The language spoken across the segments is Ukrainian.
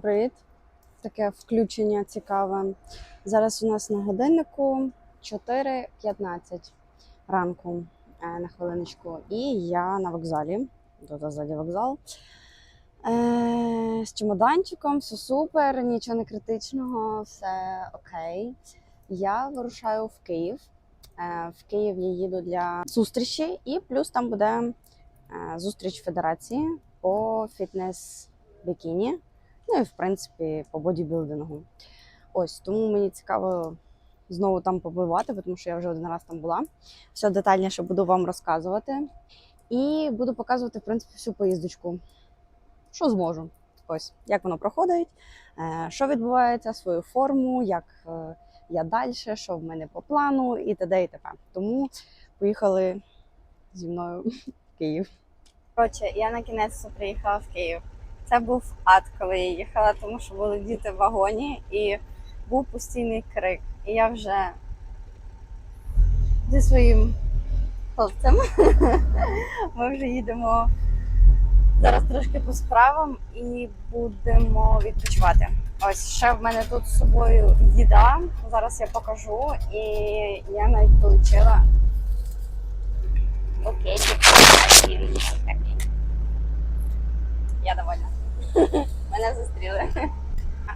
Привіт. Таке включення цікаве. Зараз у нас на годиннику 4.15 ранку е, на хвилиночку. І я на вокзалі. Тут ззаді вокзал. Е, з чемоданчиком, все супер, нічого не критичного, все окей. Я вирушаю в Київ. Е, в Київ я їду для зустрічі, і плюс там буде зустріч Федерації по фітнес-бікіні. Ну і в принципі по бодібілдингу. Ось тому мені цікаво знову там побувати, тому що я вже один раз там була. Все детальніше буду вам розказувати. І буду показувати, в принципі, всю поїздочку. Що зможу. Ось, як воно проходить, е, що відбувається, свою форму, як е, я далі, що в мене по плану і т.д. і т.п. Тому поїхали зі мною в Київ. Коротше, я на кінець приїхала в Київ. Це був ад, коли я їхала, тому що були діти в вагоні і був постійний крик. І я вже зі своїм хлопцем ми вже їдемо зараз трошки по справам і будемо відпочивати. Ось ще в мене тут з собою їда. Зараз я покажу, і я навіть отримала окей, я довольна. Мене зустріли.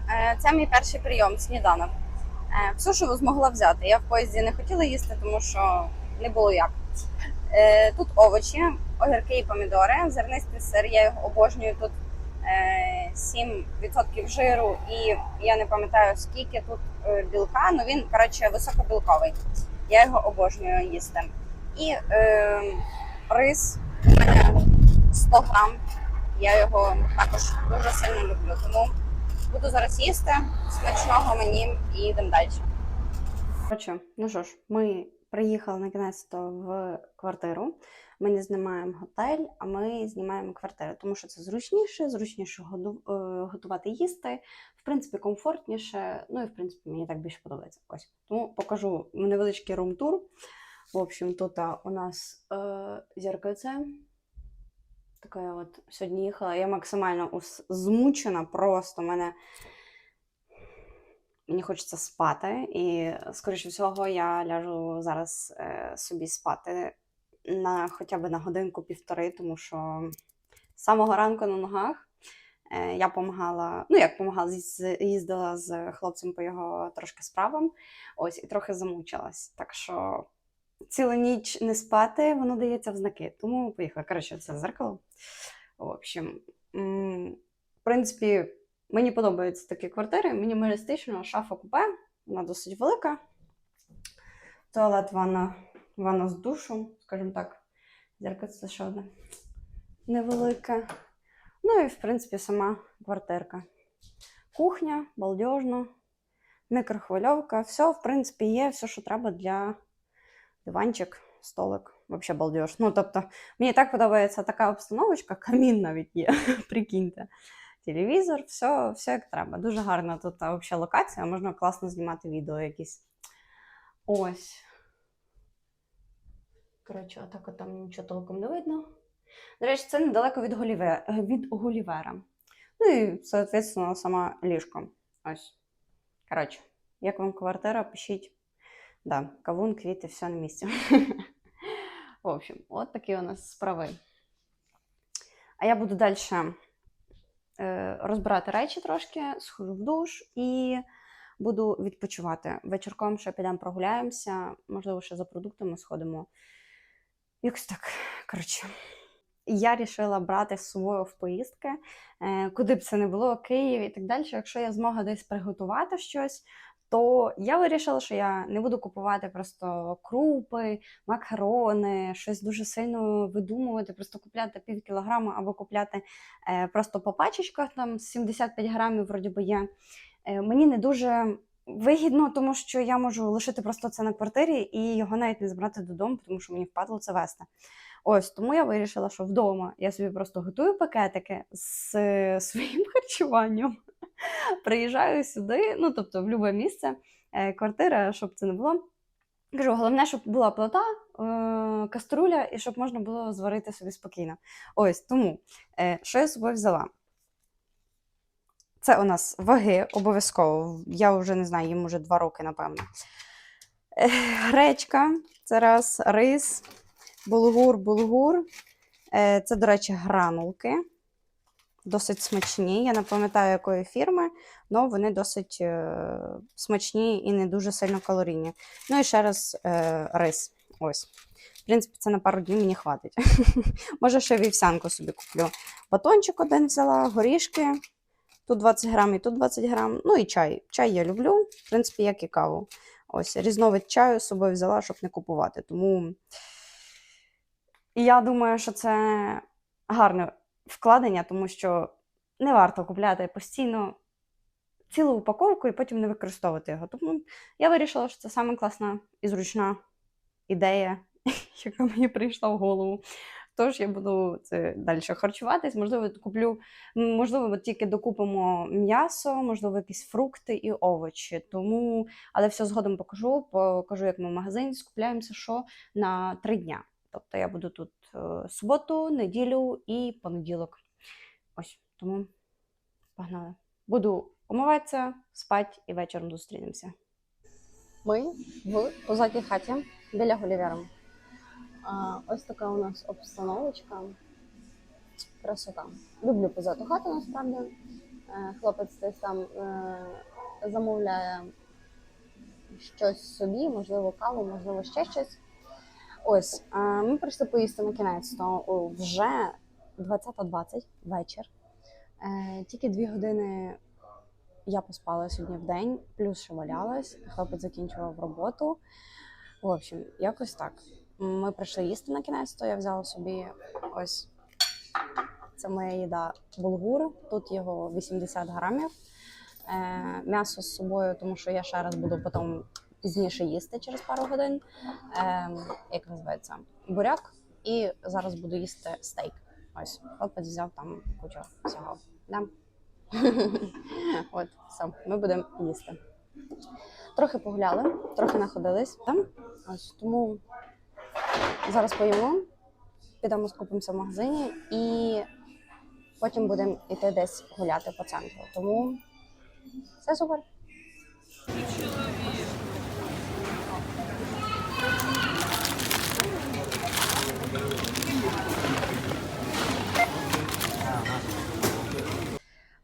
Е, Це мій перший прийом сніданок. Е, Все, що змогла взяти. Я в поїзді не хотіла їсти, тому що не було як. Е, Тут овочі, огірки і помідори, зернистий сир, я його обожнюю. Тут е, 7% жиру, і я не пам'ятаю скільки тут білка, але він коротше високобілковий. Я його обожнюю їсти. І е, рис у мене 100 грам. Я його також дуже сильно люблю. Тому буду зараз їсти смачного мені і йдемо далі. Коротше, ну що ж, ми приїхали накінець-то в квартиру. Ми не знімаємо готель, а ми знімаємо квартиру, тому що це зручніше, зручніше е, готувати їсти. В принципі, комфортніше. Ну і в принципі мені так більше подобається. Ось тому покажу невеличкий рум-тур. В общем, тут у нас е, зеркальце. Така от сьогодні їхала. Я максимально змучена, просто мене. Мені хочеться спати, і, скоріше всього, я ляжу зараз е, собі спати на хоча б на годинку-півтори, тому що з самого ранку на ногах е, я допомагала, ну як допомагала, їздила з хлопцем по його трошки справам, ось і трохи замучилась. Так що цілу ніч не спати, воно дається в знаки. Тому поїхала. Коротше, це зеркало. В общем, в принципі, мені подобаються такі квартири. Мінімалістично, шафа купе, вона досить велика. Туалет, ванна, ванна з душу, скажімо так. Зеркальце ще одне. Невелике. Ну і, в принципі, сама квартирка. Кухня, балдежно, мікрохвильовка. Все, в принципі, є, все, що треба для диванчик, столик. Вообще балдеж. Ну, тобто, мені так подобається така обстановочка, камін навіть є, прикиньте. Телевізор, все, все як треба. Дуже гарна тут взагалі локація, можна класно знімати відео якісь. Ось. Коротше, отак от там нічого толком не видно. До речі, це недалеко від, Голіве... від Гулівера. Ну і, соответственно, сама ліжко. Ось. Коротше, як вам квартира, пишіть. Да, кавун, квіти, все на місці. В общем, от такі у нас справи. А я буду далі е, розбирати речі трошки, схожу в душ і буду відпочивати. Вечірком ще підемо прогуляємося, можливо, ще за продуктами сходимо. Якось так. Коротше. Я вирішила брати з собою в поїздки, е, куди б це не було, Київ і так далі. Якщо я змогла десь приготувати щось, то я вирішила, що я не буду купувати просто крупи, макарони, щось дуже сильно видумувати, просто купляти пів кілограма або купляти е, просто по пачечках, там 75 грамів, вроді би є. Е, мені не дуже вигідно, тому що я можу лишити просто це на квартирі і його навіть не забрати додому, тому що мені впадло це вести. Ось тому я вирішила, що вдома я собі просто готую пакетики з е, своїм харчуванням. Приїжджаю сюди, ну тобто в любе місце, е, квартира, щоб це не було. Кажу, головне, щоб була плита, е, каструля, і щоб можна було зварити собі спокійно. Ось тому, е, що я з собою взяла? Це у нас ваги обов'язково. Я вже не знаю, їм уже два роки, напевно. Гречка, це раз, рис, булгур, булгур. Це, до речі, гранулки. Досить смачні. Я не пам'ятаю, якої фірми, але вони досить е, смачні і не дуже сильно калорійні. Ну і ще раз е, рис. Ось. В принципі, це на пару днів мені хватить. Може, ще вівсянку собі куплю. Батончик один взяла, горішки. Тут 20 грам і тут 20 грам. Ну і чай. Чай я люблю, в принципі, як і каву. Ось різновид чаю з собою взяла, щоб не купувати. Тому я думаю, що це гарне вкладення, тому що не варто купляти постійно цілу упаковку і потім не використовувати його. Тому я вирішила, що це саме класна і зручна ідея, яка мені прийшла в голову. Тож я буду це далі харчуватись. Можливо, куплю, можливо, от тільки докупимо м'ясо, можливо, якісь фрукти і овочі. Тому, але все згодом покажу. Покажу, як ми в магазині скупляємося, що на три дня. Тобто я буду тут суботу, неділю і понеділок. Ось тому погнали. Буду умиватися, спати і вечором зустрінемося. Ми в позатій хаті біля Гулівера. Ось така у нас обстановочка. Красота. Люблю позату хату насправді. Е, Хлопець десь там е, замовляє щось собі, можливо, каву, можливо, ще щось. Ось, ми прийшли поїсти на кінець, то вже 20.20 вечір. Е, Тільки дві години я поспала сьогодні в день, плюс ще валялась. Хлопець закінчував роботу. В общем, якось так. Ми прийшли їсти на кінець, то я взяла собі ось це моя їда булгур. Тут його 80 грамів. Е, м'ясо з собою, тому що я ще раз буду потім пізніше їсти через пару годин. Е, як називається? Буряк. І зараз буду їсти стейк. Ось, хлопець взяв там кучу всього. Да? От, все, ми будемо їсти. Трохи погуляли, трохи находились. Там. Ось, тому зараз поїмо, підемо скупимося в магазині і потім будемо йти десь гуляти по центру. Тому все супер.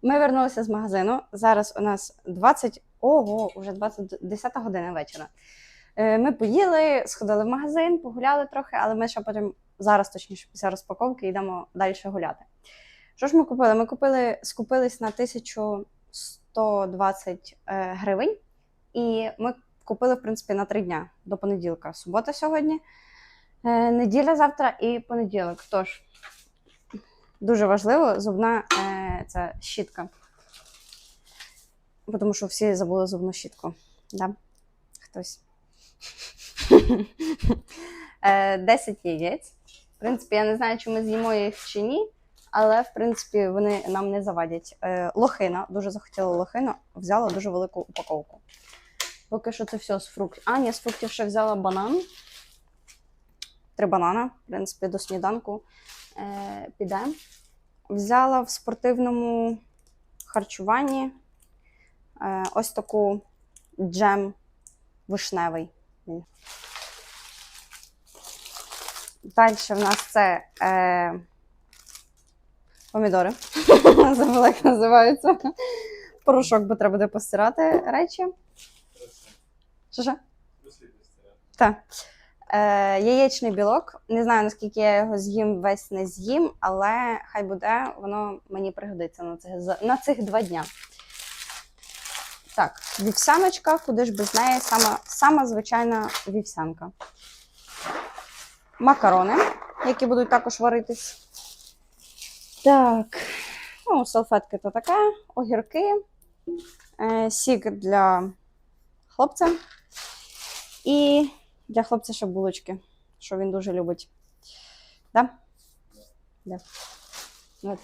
Ми вернулися з магазину. Зараз у нас 20, ого, вже 20, 10 година вечора. Е, Ми поїли, сходили в магазин, погуляли трохи, але ми ще потім зараз, точніше, після розпаковки, йдемо далі гуляти. Що ж ми купили? Ми купили, скупились на 1120 е, гривень, і ми купили, в принципі, на три дня до понеділка. Субота сьогодні, е, неділя завтра і понеділок. Тож, дуже важливо, зубна е, це щітка. Тому що всі забули зубну щітку. Да? Хтось. Е, 10 яєць. В принципі, я не знаю, чи ми з'їмо їх чи ні, але в принципі вони нам не завадять. Е, Лохина, дуже захотіла лохину, взяла дуже велику упаковку. Поки що це все з фруктів. А, ні, з фруктів ще взяла банан. Три банана, в принципі, до сніданку е, піде. Взяла в спортивному харчуванні е, ось таку джем вишневий. Далі в нас це е, помідори. Забула, як називаються. Порошок, бо треба буде постирати речі. Що що? Так. Е, яєчний білок. Не знаю, наскільки я його з'їм, весь не з'їм, але хай буде, воно мені пригодиться на цих, на цих два дня. Так, вівсяночка, куди ж без неї, сама, сама звичайна вівсянка. Макарони, які будуть також варитись. Так, ну, салфетки то таке, огірки, е, сік для хлопця. І для хлопця ще булочки, що він дуже любить. Да? Да. От.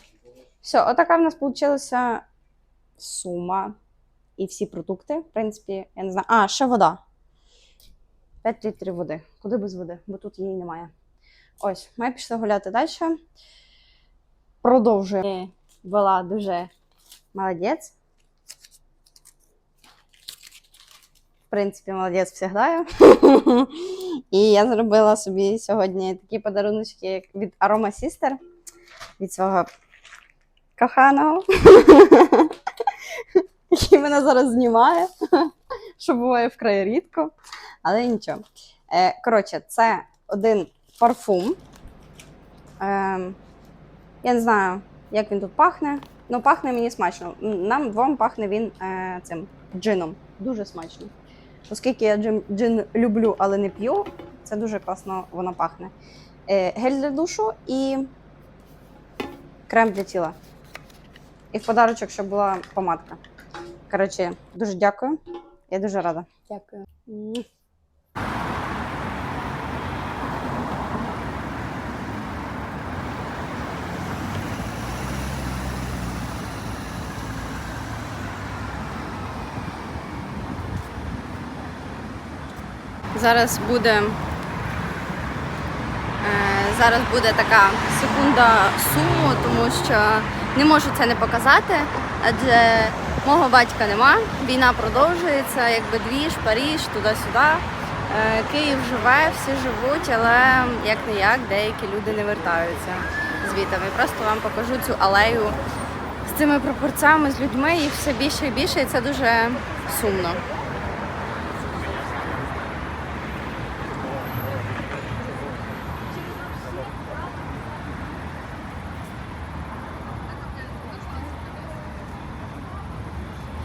Все, отака в нас вийшла сума і всі продукти. В принципі, я не знаю. А, ще вода. 5 літрів води. Куди без води? Бо тут її немає. Ось, ми пішли гуляти далі. Продовжуємо. Була дуже молодець. В принципі, молодець всегда. І я зробила собі сьогодні такі подаруночки від Aroma Sister, від свого коханого, який мене зараз знімає, що буває вкрай рідко, але нічого. Е, коротше, це один парфум. Ем, я не знаю, як він тут пахне. Ну, пахне мені смачно. Нам двом пахне він е, цим джином. Дуже смачно. Оскільки я джин, джин люблю, але не п'ю, це дуже класно воно пахне. Е, гель для душу і крем для тіла. І в подарочок, щоб була помадка. Коротше, дуже дякую. Я дуже рада. Дякую. Зараз буде. е, Зараз буде така секунда суму, тому що не можу це не показати, адже мого батька нема, війна продовжується, якби двіж, Паріж, туди-сюди. Е, Київ живе, всі живуть, але як не як деякі люди не вертаються звітами. Просто вам покажу цю алею з цими пропорцями, з людьми, їх все більше і більше, і це дуже сумно.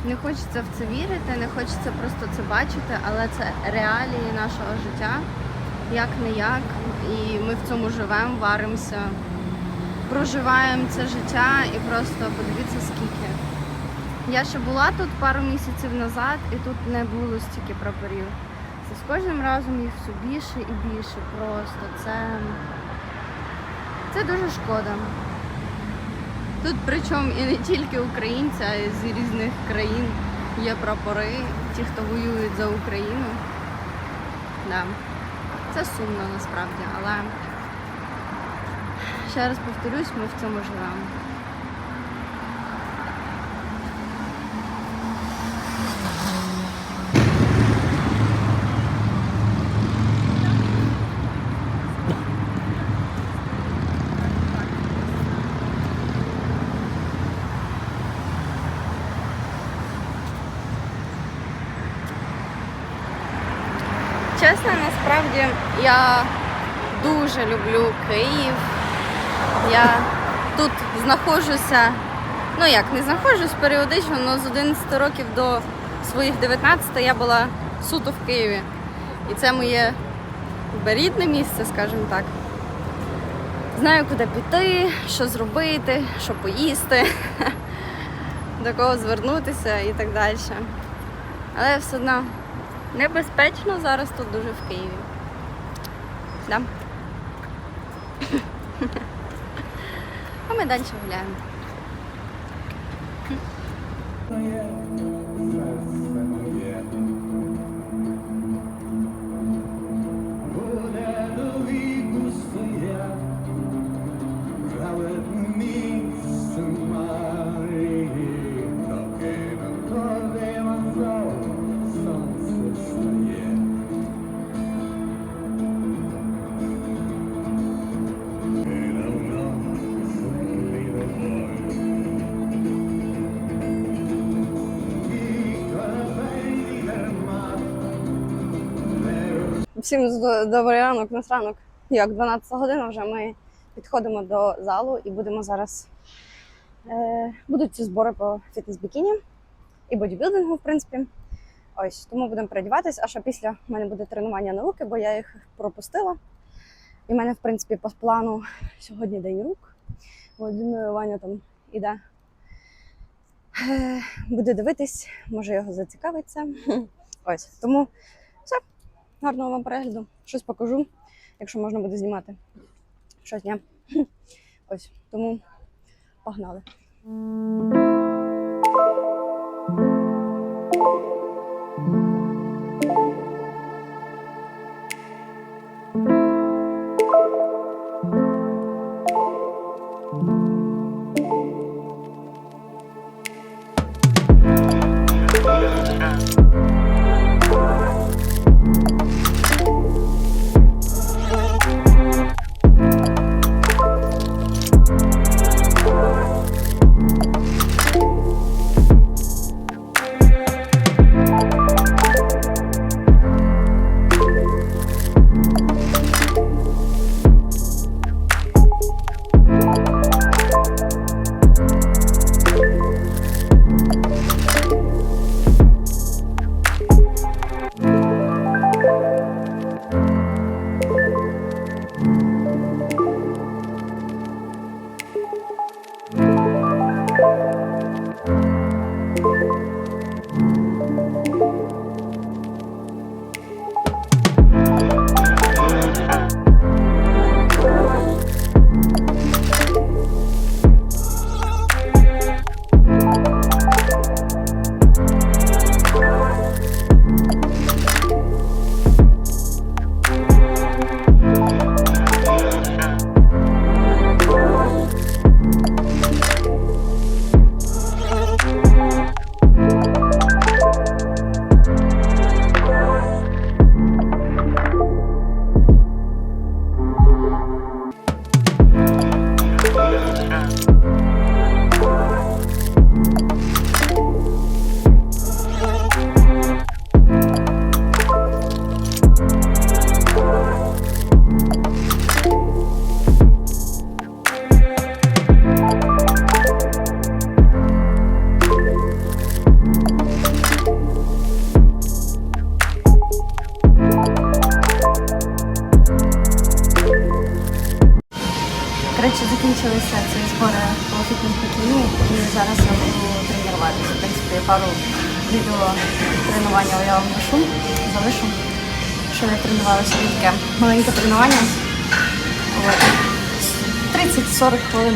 Не хочеться в це вірити, не хочеться просто це бачити, але це реалії нашого життя, як не як. І ми в цьому живемо, варимося, проживаємо це життя і просто подивіться скільки. Я ще була тут пару місяців назад, і тут не було стільки прапорів. Це з кожним разом їх все більше і більше. Просто це, це дуже шкода. Тут причому і не тільки українці, а й з різних країн є прапори, ті, хто воюють за Україну. Да. Це сумно насправді, але ще раз повторюсь, ми в цьому живемо. Чесно, насправді я дуже люблю Київ. Я тут знаходжуся, ну як не знаходжусь періодично, але з 11 років до своїх 19 я була суто в Києві. І це моє рідне місце, скажімо так. Знаю, куди піти, що зробити, що поїсти, до кого звернутися і так далі. Але все одно небезпечно зараз тут дуже в Києві. Да. А ми далі гуляємо. Всім добрий ранок, на ранок. Як 12 година вже ми підходимо до залу і будемо зараз. Е, будуть ці збори по фітнес-бікіні і бодібілдингу, в принципі. Ось, тому будемо переодіватись, а ще після в мене буде тренування на руки, бо я їх пропустила. І в мене, в принципі, по плану сьогодні день рук. Мною Ваня там іде. Е, буде дивитись, може його зацікавиться. Ось, тому. Гарного вам перегляду. Щось покажу, якщо можна буде знімати. Щодня. Ось, тому погнали.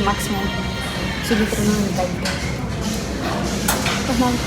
Максимум. Сьогодні тренуємо день. Погнали.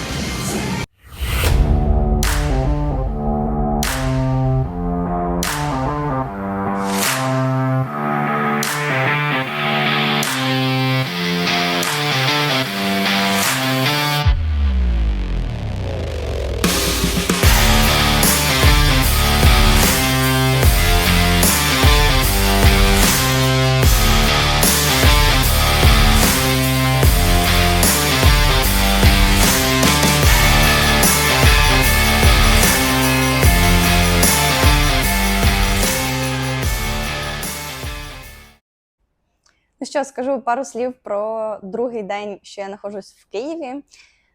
Ну що, скажу пару слів про другий день, що я знаходжусь в Києві.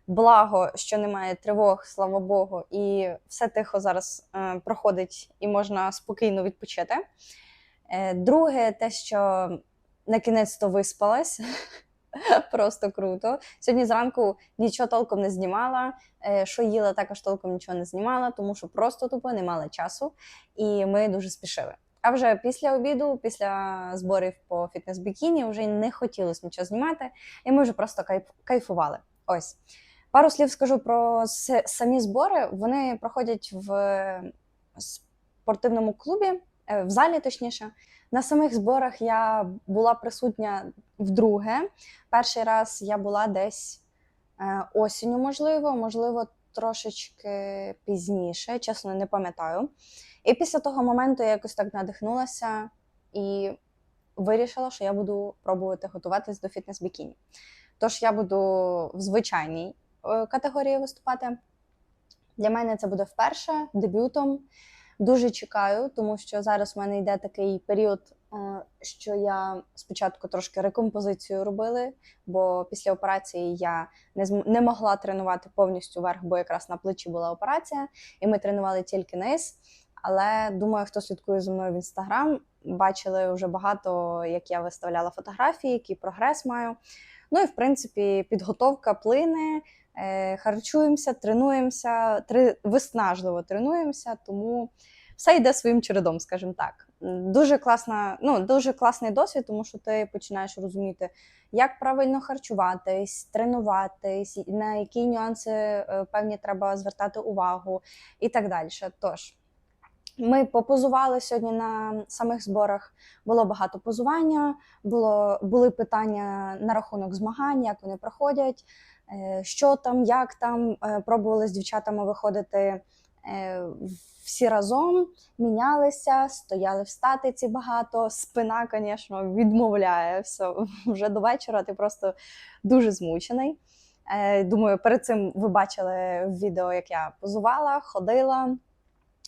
Благо, що немає тривог, слава Богу, і все тихо зараз е, проходить і можна спокійно відпочити. Е, друге, те, що на кінець-то виспалась. Просто круто. Сьогодні зранку нічого толком не знімала. е, Що їла, також толком нічого не знімала, тому що просто тупо не мала часу, і ми дуже спішили. А вже після обіду, після зборів по фітнес-бікіні, вже не хотілося нічого знімати, і ми вже просто кайф, кайфували. Ось пару слів скажу про самі збори. Вони проходять в спортивному клубі, е, в залі, точніше. На самих зборах я була присутня вдруге. Перший раз я була десь е, осінню, можливо, можливо, трошечки пізніше, чесно, не пам'ятаю. І після того моменту я якось так надихнулася і вирішила, що я буду пробувати готуватись до фітнес-бікіні. Тож я буду в звичайній е, категорії виступати. Для мене це буде вперше дебютом. Дуже чекаю, тому що зараз в мене йде такий період, е, що я спочатку трошки рекомпозицію робили, бо після операції я не зм- не могла тренувати повністю верх, бо якраз на плечі була операція, і ми тренували тільки низ. Але думаю, хто слідкує за мною в інстаграм, бачили вже багато, як я виставляла фотографії, який прогрес маю. Ну і в принципі, підготовка плине, е, харчуємося, тренуємося, три, виснажливо тренуємося, тому все йде своїм чередом, скажімо так. Дуже класна, ну дуже класний досвід, тому що ти починаєш розуміти, як правильно харчуватись, тренуватись, на які нюанси е, певні треба звертати увагу і так далі. Тож. Ми попозували сьогодні на самих зборах. Було багато позування, було, були питання на рахунок змагань, як вони проходять, е, що там, як там. Е, Пробували з дівчатами виходити е, всі разом, мінялися, стояли в статиці багато. Спина, звісно, відмовляє все вже до вечора. Ти просто дуже змучений. Думаю, перед цим ви бачили відео, як я позувала, ходила.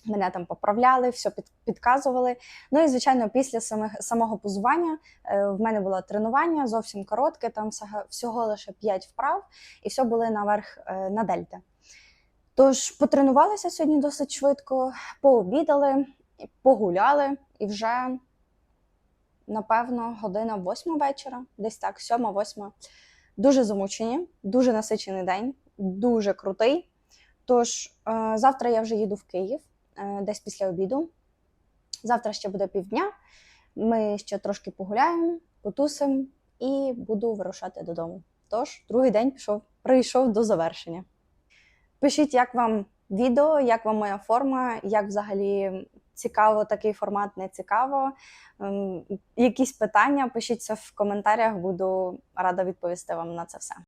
Мене там поправляли, все під, підказували. Ну і звичайно, після самих, самого позування е, в мене було тренування зовсім коротке, там всього, лише 5 вправ, і все були наверх е, на дельта. Тож потренувалися сьогодні досить швидко, пообідали, погуляли, і вже, напевно, година восьма вечора, десь так, сьома-восьма. Дуже замучені, дуже насичений день, дуже крутий. Тож е, завтра я вже їду в Київ десь після обіду. Завтра ще буде півдня. Ми ще трошки погуляємо, потусимо і буду вирушати додому. Тож, другий день пішов, прийшов до завершення. Пишіть, як вам відео, як вам моя форма, як взагалі цікаво такий формат, не цікаво. Ем, Якісь питання, пишіть це в коментарях, буду рада відповісти вам на це все.